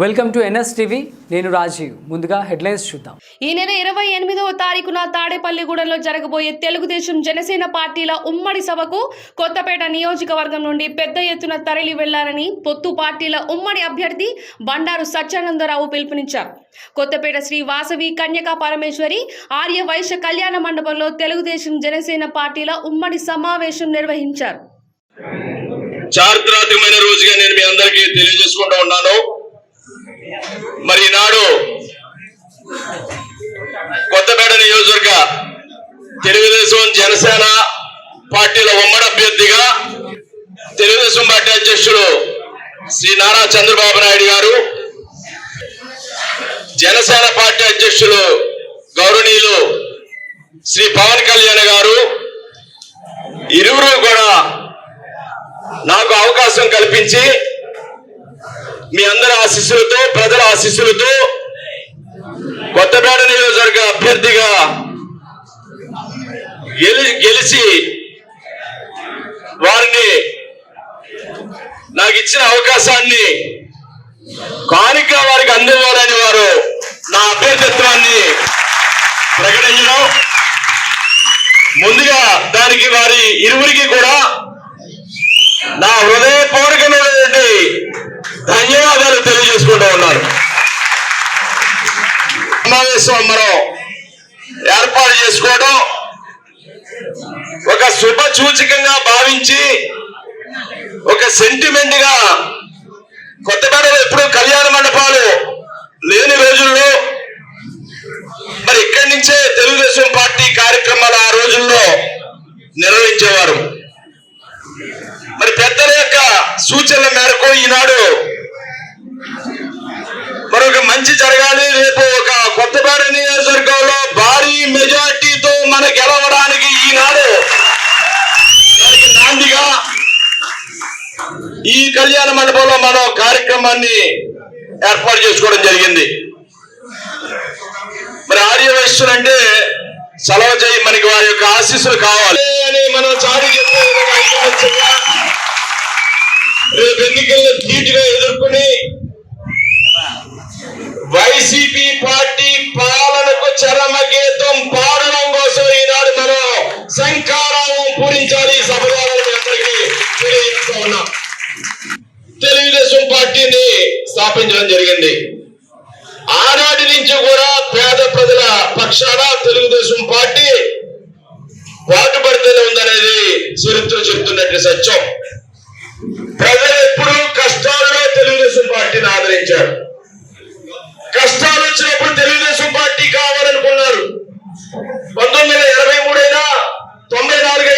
Welcome to NS TV. నేను రాజీవ్. ముందుగా headlines చూద్దాం. ఈ నెల ఇరవై ఎనిమిదవ తారీఖున తాడేపల్లిగూడెంలో జరగబోయే తెలుగుదేశం జనసేన పార్టీల ఉమ్మడి సభకు కొత్తపేట నియోజకవర్గం నుండి పెద్ద ఎత్తున తరలి వెళ్ళాలని పొత్తు పార్టీల ఉమ్మడి అభ్యర్థి బండారు సత్యానందరావు పిలుపునిచ్చారు. కొత్తపేట శ్రీ వాసవి కన్యకా పరమేశ్వరి ఆర్య వైశ్య కళ్యాణ మండపంలో తెలుగుదేశం జనసేన పార్టీల ఉమ్మడి సమావేశం నిర్వహించారు. చారిత్రాత్మకమైన రోజుగా నేను మీ అందరికీ తెలియజేసుకుంటూ ఉన్నాను. మరి ఈనాడు కొత్తపేట నియోజకవర్గ తెలుగుదేశం జనసేన పార్టీల ఉమ్మడి అభ్యర్థిగా తెలుగుదేశం పార్టీ అధ్యక్షుడు శ్రీ నారా చంద్రబాబు నాయుడు గారు జనసేన పార్టీ అధ్యక్షులు గౌరవనీయులు శ్రీ పవన్ కళ్యాణ్ గారు ఇరువురు కూడా నాకు అవకాశం కల్పించి మీ అందరి ఆశీస్సులతో ప్రజల ఆశీస్సులతో కొత్తపేట నియోజకవర్గ అభ్యర్థిగా గెలి గెలిచి వారిని నాకు ఇచ్చిన అవకాశాన్ని కానుక వారికి అందివ్వాలని వారు నా అభ్యర్థిత్వాన్ని ప్రకటించడం. ముందుగా దానికి వారి ఇరువురికి కూడా నా హృదయపూర్వకమైనటువంటి ధన్యవాదాలు తెలియజేసుకుంటూ ఉన్నాను సమావేశం ఏర్పాటు చేసుకోవడం ఒక శుభ సూచకంగా భావించి ఒక సెంటిమెంట్గా కొత్తపేటలో ఎప్పుడు కళ్యాణ మండపం లేని రోజుల్లో మరి ఇక్కడి నుంచే తెలుగుదేశం పార్టీ కార్యక్రమాలు ఆ రోజుల్లో నిర్వహించేవారు మరి పెద్దల యొక్క సూచనల మేరకు ఈనాడు మరొక మంచి జరగాలి రేపు ఒక కొత్తపేట నియోజకవర్గంలో భారీ మెజార్టీతో మన గెలవడానికి ఈనాడు దానికి నాందిగా ఈ కళ్యాణ మండపంలో మనం కుటుంబాన్ని ఏర్పాటు చేసుకోవడం జరిగింది. మరి ఆర్య వయస్సులు అంటే సెలవు చేయి మనకి వారి యొక్క ఆశీస్సులు కావాలి. అని మనం చాటి రేపు ఎన్నికల్లో ధీటుగా ఎదుర్కొని వైసీపీ పార్టీ పాలనకు చరమ పా పార్టీని స్థాపించడం జరిగింది. ఆనాటి నుంచి కూడా పేద ప్రజల పక్షాన తెలుగుదేశం పార్టీ పాటుపడుతూనే ఉందనేది చరిత్ర చెప్తున్నట్టు సత్యం. ప్రజలు ఎప్పుడూ కష్టాల్లో తెలుగుదేశం పార్టీని ఆదరించారు. కష్టాలు వచ్చినప్పుడు తెలుగుదేశం పార్టీ కావాలనుకున్నారు. పంతొమ్మిది వందల ఎనభై మూడు తొంభై నాలుగు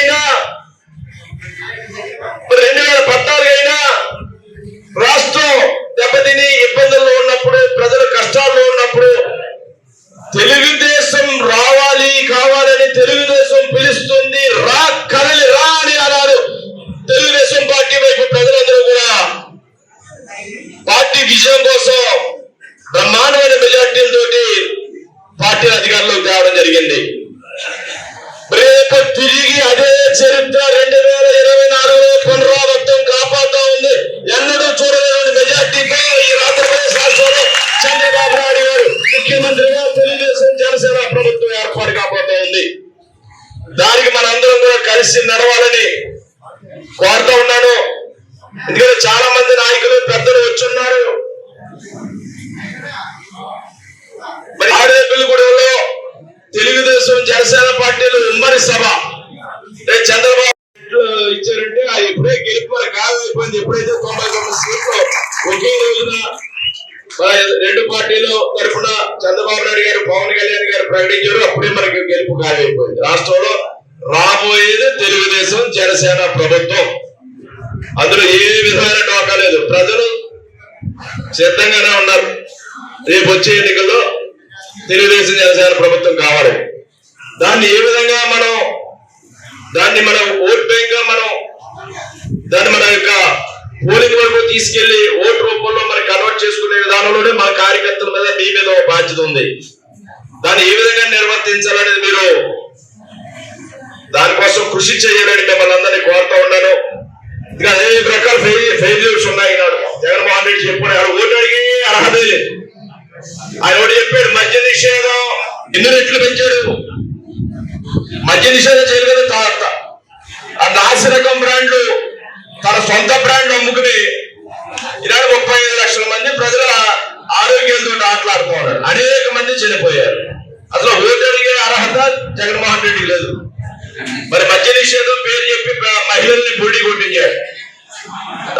జనసేన ఉమ్మడి సభ. చంద్రబాబు ఇచ్చారంటే అది ఎప్పుడే గెలుపు కాదు ఎప్పుడైతే తొంభై తొమ్మిది సీట్లు ఒకే రోజున రెండు పార్టీలు తరఫున చంద్రబాబు నాయుడు గారు పవన్ కళ్యాణ్ గారు ప్రకటించారు. అప్పుడే మనకి గెలుపు కాదైపోయింది రాష్ట్రంలో రాబోయేది తెలుగుదేశం జనసేన ప్రభుత్వం. అందులో ఏ విధమైన టోకా లేదు. ప్రజలు సిద్ధంగానే ఉన్నారు. రేపు వచ్చే ఎన్నికల్లో తెలుగుదేశం జనసేన ప్రభుత్వం కావాలి. దాన్ని ఏ విధంగా మనం దాన్ని మనం ఓట్ బ్యాంక్గా మనం దాన్ని మన యొక్క పోలింగ్ వరకు తీసుకెళ్ళి ఓటు రూపంలో మనం కన్వర్ట్ చేసుకునే విధానంలోనే మన కార్యకర్తల మీద మీ మీద ఒక బాధ్యత ఉంది. దాన్ని ఏ విధంగా నిర్వర్తించాలనేది మీరు దానికోసం కృషి చేయాలని మిమ్మల్ని అందరినీ కోరుతా ఉన్నాను. ఇంకా అదే అనేక రకాల ఫెయిల్యూర్స్ ఉన్నాయి నాడు జగన్మోహన్ రెడ్డి చెప్పుకున్నాడు ఓటు అడిగి అర్హత లేదు. ఆయన ఒకటి చెప్పాడు మద్య నిషేధం ఎన్ని రెట్లు పెంచాడు? మద్య నిషేధం చేయలేదు కదా తా- ఆ నాసిరకం బ్రాండ్లు తన సొంత బ్రాండ్ అమ్ముకుని ఈనాడు ముప్పై ఐదు లక్షల మంది ప్రజల ఆరోగ్యంతో ఆటలాడుతున్నారు. అనేక మంది చనిపోయారు. అసలు ఓటరిగే అర్హత జగన్మోహన్ రెడ్డికి లేదు. మరి మద్య నిషేధం పేరు చెప్పి మహిళల్ని బుడి కొట్టించాడు.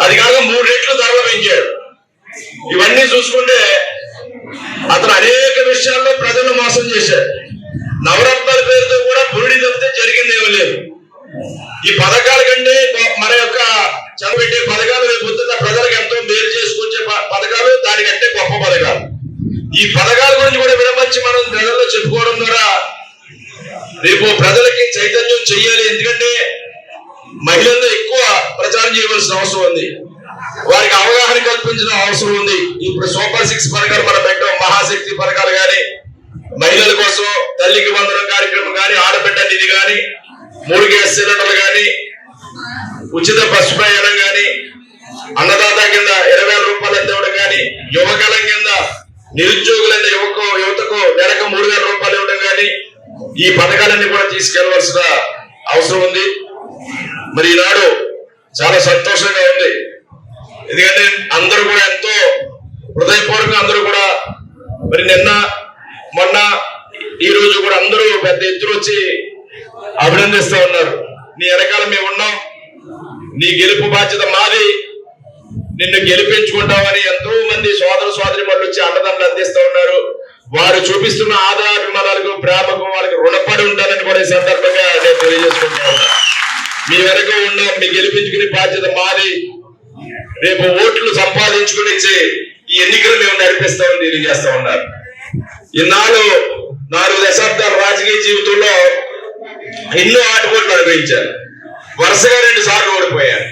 అది కాక మూడు రెట్లు ధరలు పెంచాడు. ఇవన్నీ చూసుకుంటే అతను అనేక విషయాల్లో ప్రజలను మోసం చేశాడు. నవరత్నాల పేరుతో కూడా పురుడి తప్పితే జరిగింది ఏమీ లేదు. ఈ పథకాల కంటే మన యొక్క చదవబెట్టే పథకాలు రేపు ప్రజలకు ఎంతో మేలు చేసుకొచ్చే పథకాలు దానికంటే గొప్ప పథకాలు. ఈ పథకాల గురించి కూడా విడమర్చి మనం ప్రజల్లో చెప్పుకోవడం ద్వారా రేపు ప్రజలకి చైతన్యం చెయ్యాలి. ఎందుకంటే మహిళల్లో ఎక్కువ ప్రచారం చేయవలసిన అవసరం ఉంది. వారికి అవగాహన కల్పించిన అవసరం ఉంది. ఇప్పుడు సూపర్ సిక్స్ పథకాలు మనం పెట్టాం. మహాశక్తి పథకాలు కానీ మహిళల కోసం తల్లికి వందనం కార్యక్రమం కానీ ఆడబిడ్డ నిధి కానీ మూడు గ్యాస్ సిలిండర్లు కానీ ఉచిత బస్సు ప్రయాణం కానీ అన్నదాత కింద ఇరవై వేల రూపాయలు ఇవ్వడం కానీ యువకలం కింద నిరుద్యోగులైన యువకు యువతకు నెలకు మూడు వేల రూపాయలు ఇవ్వడం కానీ ఈ పథకాలన్నీ కూడా తీసుకెళ్ళవలసిన అవసరం ఉంది. మరి ఈనాడు చాలా సంతోషంగా ఉంది. ఎందుకంటే అందరూ కూడా ఎంతో హృదయపూర్వకంగా అందరూ కూడా మరి నిన్న మొన్న ఈ రోజు కూడా అందరూ పెద్ద ఎత్తున వచ్చి అభినందిస్తూ ఉన్నారు నీ వెనకాల మేము ఉన్నాం నీ గెలుపు బాధ్యత మాది. నిన్ను గెలిపించుకుంటామని ఎంతో మంది సోదర సోదరి వాళ్ళు వచ్చి అన్నదండలు అందిస్తూ ఉన్నారు. వారు చూపిస్తున్న ఆధారాభిమానాలకు ప్రేమకు వాళ్ళకి రుణపడి ఉంటానని కూడా ఈ సందర్భంగా నేను తెలియజేసుకుంటా ఉన్నా. మీ వెనక ఉన్నాం మీ గెలిపించుకునే బాధ్యత మాది. రేపు ఓట్లు సంపాదించుకుని ఈ ఎన్నికలు మేము నడిపిస్తామని తెలియజేస్తా ఉన్నారు ఇన్నాళ్ళు నాలుగు దశాబ్దాల రాజకీయ జీవితంలో ఎన్నో ఆటపోట్లు అనుభవించారు. వరుసగా రెండు సార్లు ఓడిపోయారు.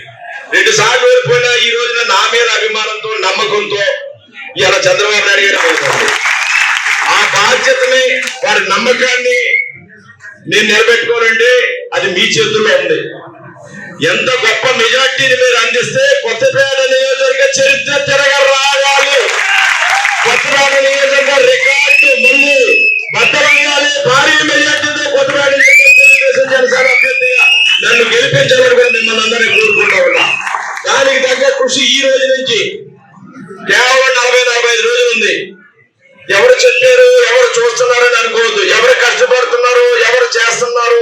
రెండు సార్లు ఓడిపోయినా ఈ రోజున నా మీద అభిమానంతో నమ్మకంతో ఇలా చంద్రబాబు నాయుడు గారు అవుతుంది ఆ బాధ్యతని వారి నమ్మకాన్ని నేను నిలబెట్టుకోనండి అది మీ చేతుల్లో ఉంది. ఎంత గొప్ప మెజార్టీని మీరు అందిస్తే కొత్తపేట నియోజకవర్గ చరిత్ర తిరగ రావాలి. కొత్తపేట నియోజకవర్గ రికార్డు మళ్ళీ భద్రమయ్యాలి భారీ మెజార్టీతో కొత్తపేట నియోజకవర్గ తెలుగుదేశం జనసేన అభ్యర్థి నన్ను గెలిపించాలని మిమ్మల్ని అందరినీ కోరుకుంటా ఉన్నా దానికి తగ్గ కృషి ఈ రోజు నుంచి కేవలం నలభై నలభై ఐదు రోజులు ఉంది. ఎవరు చెప్పారు ఎవరు చూస్తున్నారని అనుకోవద్దు. ఎవరు కష్టపడుతున్నారు ఎవరు చేస్తున్నారు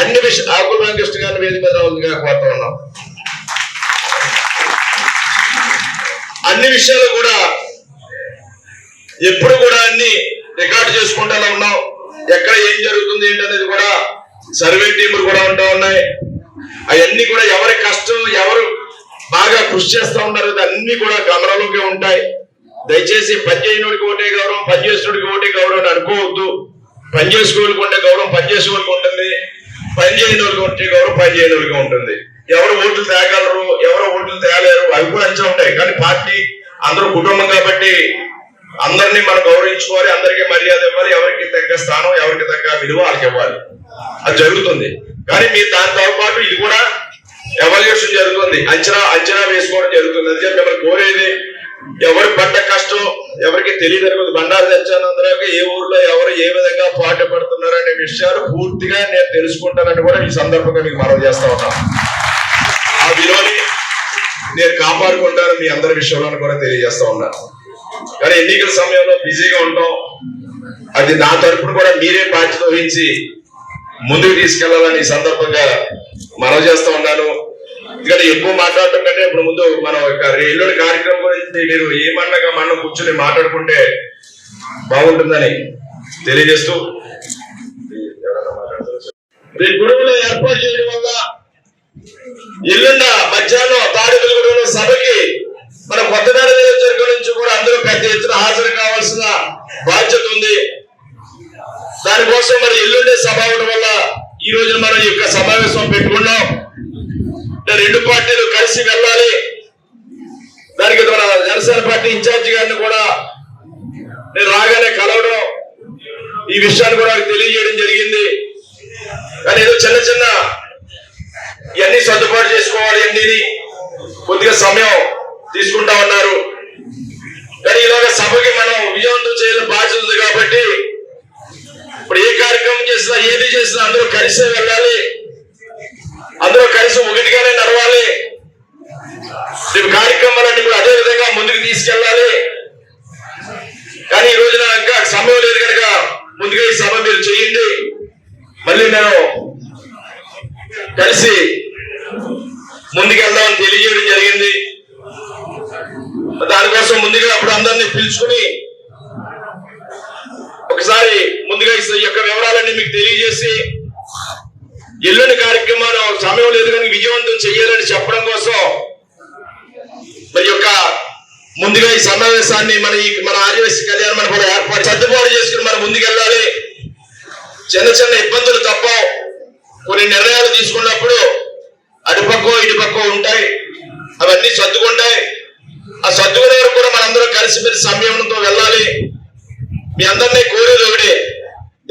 అన్ని విషయం ఆకుల వెంకృష్ణ గారిని వేదిక మీద రావాల్సిందిగా కోరుతా ఉన్నాం. అన్ని విషయాలు కూడా ఎప్పుడు కూడా అన్ని రికార్డు చేసుకుంటానే ఉన్నాం. ఎక్కడ ఏం జరుగుతుంది ఏంటనేది కూడా సర్వే టీములు కూడా ఉంటా ఉన్నాయి. అవన్నీ కూడా ఎవరి కష్టం ఎవరు బాగా కృషి చేస్తా ఉన్నారు అన్ని కూడా గమనంలోకి ఉంటాయి. దయచేసి పనిచేయనుడికి ఓటే గౌరవం పని చేసినోడికి ఓటే గౌరవం అని అనుకోవద్దు. పని చేసుకోవడానికి ఉంటే గౌరవం పని చేసేవాడికి ఉంటుంది. పని వాళ్ళకి ఉంటే గౌరవం పనిచేయని వాళ్ళకి ఉంటుంది. ఎవరు ఓట్లు తేగలరు ఎవరు ఓట్లు తేలేరు అవి కూడా ఉంటాయి. కానీ పార్టీ అందరూ కుటుంబం కాబట్టి అందరినీ మనం గౌరవించుకోవాలి అందరికీ మర్యాద ఇవ్వాలి ఎవరికి తగ్గ స్థానం ఎవరికి తగ్గ విలువ వాళ్ళకి ఇవ్వాలి. అది జరుగుతుంది. కానీ మీరు దాంతో పాటు ఇది కూడా ఎవాల్యుయేషన్ జరుగుతుంది. అంచనా అంచనా వేసుకోవడం జరుగుతుంది. అందుకే మిమ్మల్ని కోరేది ఎవరి పడ్డ కష్టం ఎవరికి తెలియదు బండారు తెచ్చానందరూ ఏ ఊర్లో ఎవరు ఏ విధంగా పాట పడుతున్నారు అనే విషయాలు పూర్తిగా నేను తెలుసుకుంటానని కూడా ఈ సందర్భంగా మీకు మనం చేస్తా ఉన్నాం ఆ విలువని నేను కాపాడుకుంటాను మీ అందరి విషయంలో కూడా తెలియజేస్తా ఉన్నాను. కానీ ఎన్నికల సమయంలో బిజీగా ఉంటాం. అది నా తరపున కూడా మీరే బాధ్యత వహించి ముందుకు తీసుకెళ్ళాలని ఈ సందర్భంగా మనవి చేస్తూ ఉన్నాను. ఎందుకంటే ఎక్కువ మాట్లాడటం కంటే ఇప్పుడు ముందు మనం యొక్క కార్యక్రమం గురించి మీరు ఏమన్నగా మనం కూర్చొని మాట్లాడుకుంటే బాగుంటుందని తెలియజేస్తూ రేపు గురువులు ఏర్పాటు చేయడం వల్ల ఎల్లుండ మధ్యాహ్నం తాడిపల్లిగూడెంలో సభకి మన కొత్తపేట నియోజకవర్గం నుంచి కూడా అందరూ పెద్ద ఎత్తున హాజరు కావాల్సిన బాధ్యత ఉంది. దానికోసం మరి ఎల్లుండే సభ అవడం వల్ల ఈ రోజున మనం ఈ యొక్క సమావేశం పెట్టుకున్నాం. రెండు పార్టీలు కలిసి వెళ్ళాలి. దానికి మన జనసేన పార్టీ ఇన్ఛార్జి గారిని కూడా నేను రాగానే కలవడం ఈ విషయాన్ని కూడా తెలియజేయడం జరిగింది. కానీ ఏదో చిన్న చిన్న ఇవన్నీ సర్దుబాటు చేసుకోవాలి అన్ని కొద్దిగా సమయం. తీసుకుంటా ఉన్నారు. కానీ ఇలాగ సభకి మనం విజయవంతం చేయాలని బాధ్యత ఉంది కాబట్టి ఇప్పుడు ఏ కార్యక్రమం చేసినా ఏది చేసినా అందరూ కలిసే వెళ్ళాలి. అందరూ కలిసి ఒకటిగానే నడవాలి. రేపు కార్యక్రమాలన్నీ కూడా అదే విధంగా ముందుకు తీసుకెళ్ళాలి. కానీ ఈ రోజున ఇంకా సమయం లేదు కనుక ముందుగా ఈ సభ మీరు చేయండి. మళ్ళీ మేము కలిసి ముందుకెళ్దామని తెలియజేయడం జరిగింది దానికోసం ముందుగా అప్పుడు అందరినీ ఒకసారి ముందుగా ఈ యొక్క వివరాలన్నీ మీకు తెలియజేసి ఎల్లుండి కార్యక్రమాలు సమయం లేదు కానీ విజయవంతం చేయాలని చెప్పడం కోసం మరి యొక్క ముందుగా ఈ సమావేశాన్ని మన ఈ మన ఆదివాసీ కళ్యాణ మండపంలో ఏర్పాటు సర్దుబాటు చేసుకుని మనం ముందుకెళ్ళాలి. చిన్న చిన్న ఇబ్బందులు తప్ప కొన్ని నిర్ణయాలు తీసుకున్నప్పుడు అటుపక్కో ఇటుపక్కో ఉంటాయి. అవన్నీ సర్దుకుంటాయి. ఆ సర్దుకునే వరకు కూడా మనందరం కలిసిమెలిసి సంయమనంతో వెళ్ళాలి. మీ అందరినీ కోరేది ఒకటే.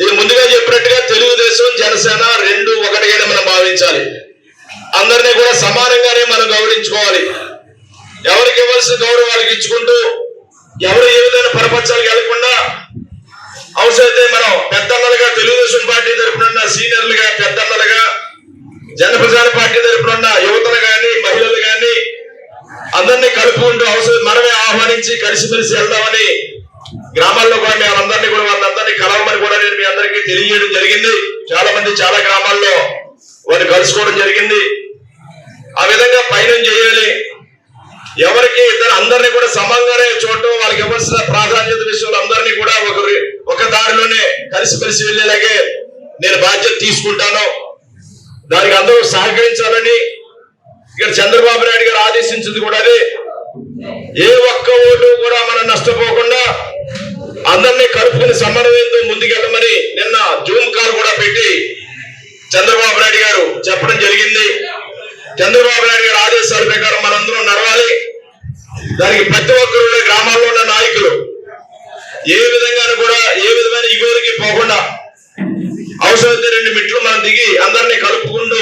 ఇది ముందుగా చెప్పినట్టుగా తెలుగుదేశం జనసేన రెండు ఒకటిగానే మనం భావించాలి. అందరినీ కూడా సమానంగానే మనం గౌరవించుకోవాలి. ఎవరికి ఇవ్వాల్సిన గౌరవం వాళ్ళకి ఇచ్చుకుంటూ ఎవరు ఏ విధమైన పరపక్షాలకు వెళ్ళకుండా అవసరమైతే మనం పెద్దన్నలుగా తెలుగుదేశం పార్టీ తరపున సీనియర్లుగా పెద్దన్నలుగా జనప్రజాన పార్టీ తరపున యువతలు కానీ మహిళలు అందరినీ కలుపుకుంటూ అవసరం మనమే ఆహ్వానించి కలిసిమెలిసి వెళ్దామని గ్రామాల్లో కూడా మేము అందరినీ కూడా వాళ్ళందరినీ కలవమని కూడా నేను మీ అందరికీ తెలియజేయడం జరిగింది. చాలా మంది చాలా గ్రామాల్లో వారిని కలుసుకోవడం జరిగింది. ఆ విధంగా పయనం చేయాలి. ఎవరికి ఇద్దరు అందరినీ కూడా సమంగానే చూడటం వాళ్ళకి ఇవ్వాల్సిన ప్రాధాన్యత విషయంలో అందరినీ కూడా ఒకరి ఒక దారిలోనే కలిసిమెలిసి వెళ్ళేలాగే నేను బాధ్యత తీసుకుంటాను. దానికి అందరూ సహకరించాలని ఇక్కడ చంద్రబాబు నాయుడు గారు ఆదేశించింది కూడా అదే. ఏ ఒక్క ఓటు కూడా మనం నష్టపోకుండా అందరినీ కలుపుకుని సమన్వయంతో ముందుకెళ్ళమని నిన్న జూమ్ కాల్ కూడా పెట్టి చంద్రబాబు నాయుడు గారు చెప్పడం జరిగింది. చంద్రబాబు నాయుడు గారి ఆదేశాల ప్రకారం మనందరం నడవాలి. దానికి ప్రతి ఒక్కరు గ్రామాల్లో ఉన్న నాయకులు ఏ విధంగా కూడా ఏ విధమైన ఇగోరికి పోకుండా అవసరమైతే రెండు మెట్లు మనం దిగి అందరినీ కలుపుకుంటూ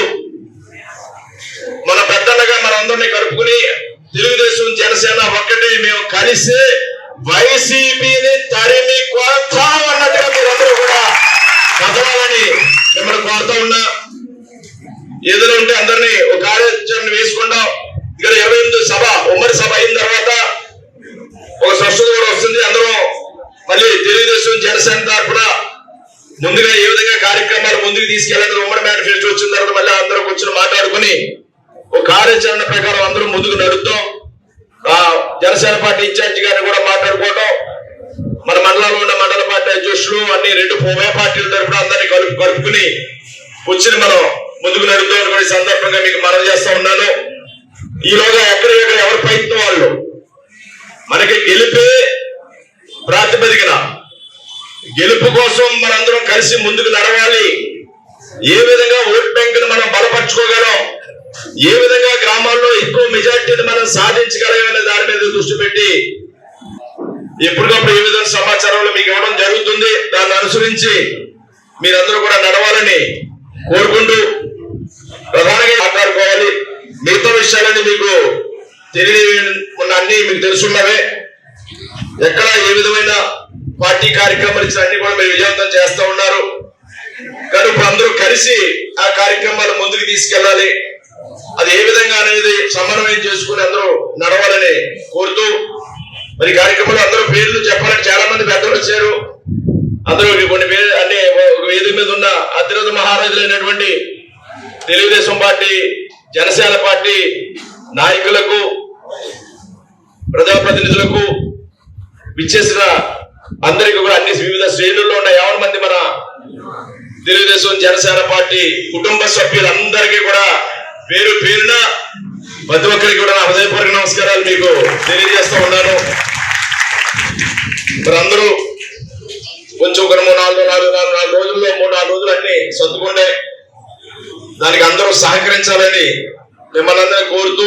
అందరినీ కలుపుకుని తెలుగుదేశం జనసేన ఒక్కటి మేము కలిసి వైసీపీని తరిమి కొడతాం అన్నట్టుగా మీరందరూ కూడా కదవాలని మిమ్మల్ని కోరుతా ఉన్నా. ఏదో ఉంటే అందరినీ ఒక కార్యాచరణ వేసుకుందాం ఇక్కడ ఇరవై ఎనిమిది సభ ఉమ్మడి సభ అయిన తర్వాత ఒక స్పష్టత కూడా వస్తుంది. అందరం మళ్ళీ తెలుగుదేశం జనసేన తరఫున ముందుగా ఏ విధంగా కార్యక్రమాలు ముందుకు తీసుకెళ్ళాలి ఉమ్మడి మేనిఫెస్టో వచ్చిన తర్వాత మళ్ళీ అందరూ కూర్చొని మాట్లాడుకుని ఒక కార్యాచరణ ప్రకారం అందరూ ముందుకు నడుస్తాం ఆ జనసేన పార్టీ ఇన్ఛార్జి గారిని కూడా మాట్లాడుకోవటం మన మండలంలో ఉన్న మండల పార్టీ అధ్యక్షులు అన్ని రెండు ఉభయ పార్టీల తరఫున అందరినీ కలుపు కలుపుకుని వచ్చిన మనం ముందుకు నడుద్దాం అనుకునే సందర్భంగా మీకు మనం చేస్తా ఉన్నాను. ఈలోగా ఎక్కడెక్కడ ఎవరి ప్రయత్నం వాళ్ళు? మనకి గెలిపే ప్రాతిపదికన. గెలుపు కోసం మనందరం కలిసి ముందుకు నడవాలి. ఏ విధంగా ఓట్ బ్యాంకును మనం బలపరచుకోగలం? ఏ విధంగా గ్రామాల్లో ఎక్కువ మెజార్టీని మనం సాధించగలగనే దాని మీద దృష్టి పెట్టి ఎప్పటికప్పుడు ఏ విధంగా సమాచారంలో మీకు ఇవ్వడం జరుగుతుంది. దాన్ని అనుసరించి మీరందరూ కూడా నడవాలని కోరుకుంటూ ప్రధానంగా మాట్లాడుకోవాలి. మిగతా విషయాలన్నీ మీకు తెలియని ఉన్న అన్ని మీకు తెలుసున్నవే. ఎక్కడ ఏ విధమైన పార్టీ కార్యక్రమాలు ఇచ్చిన అన్ని కూడా మీరు విజయవంతం చేస్తూ ఉన్నారు. కానీ ఇప్పుడు అందరూ కలిసి ఆ కార్యక్రమాలు ముందుకు తీసుకెళ్ళాలి. అది ఏ విధంగా అనేది సమన్వయం చేసుకుని అందరూ నడవాలని కోరుతూ మరి కార్యక్రమంలో అందరూ పేర్లు చెప్పాలని చాలా మంది పెద్దలు వచ్చారు. అందరూ కొన్ని పేరు అంటే ఒక వేదిక మీద ఉన్న అతిరథ మహారాజులైనటువంటి తెలుగుదేశం పార్టీ జనసేన పార్టీ నాయకులకు ప్రజాప్రతినిధులకు విచ్చేసిన అందరికీ కూడా అన్ని వివిధ శ్రేణుల్లో ఉన్న యావన మంది మన తెలుగుదేశం జనసేన పార్టీ కుటుంబ సభ్యులందరికీ కూడా పేరు పేరున ప్రతి ఒక్కరికి కూడా నా హృదయపూర్వక నమస్కారాలు మీకు తెలియజేస్తూ ఉన్నాను. మరి అందరూ కొంచెం ఒక మూడు నాలుగు నాలుగు నాలుగు నాలుగు రోజుల్లో మూడు నాలుగు రోజులు అన్ని సర్దుకుంటే దానికి అందరూ సహకరించాలని మిమ్మల్ని అందరూ కోరుతూ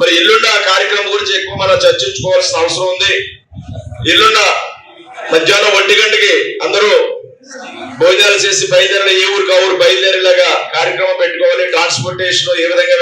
మరి ఎల్లుండ కార్యక్రమం గురించి ఎక్కువ మనం చర్చించుకోవాల్సిన అవసరం ఉంది. ఎల్లుండ మధ్యాహ్నం ఒంటి గంటకి అందరూ భోజనాలు చేసి బయలుదేరి ఏ ఊరికి ఆ ఊరు బయలుదేరేలాగా కార్యక్రమం పెట్టుకోవాలి. ట్రాన్స్పోర్టేషన్ ఏ విధంగా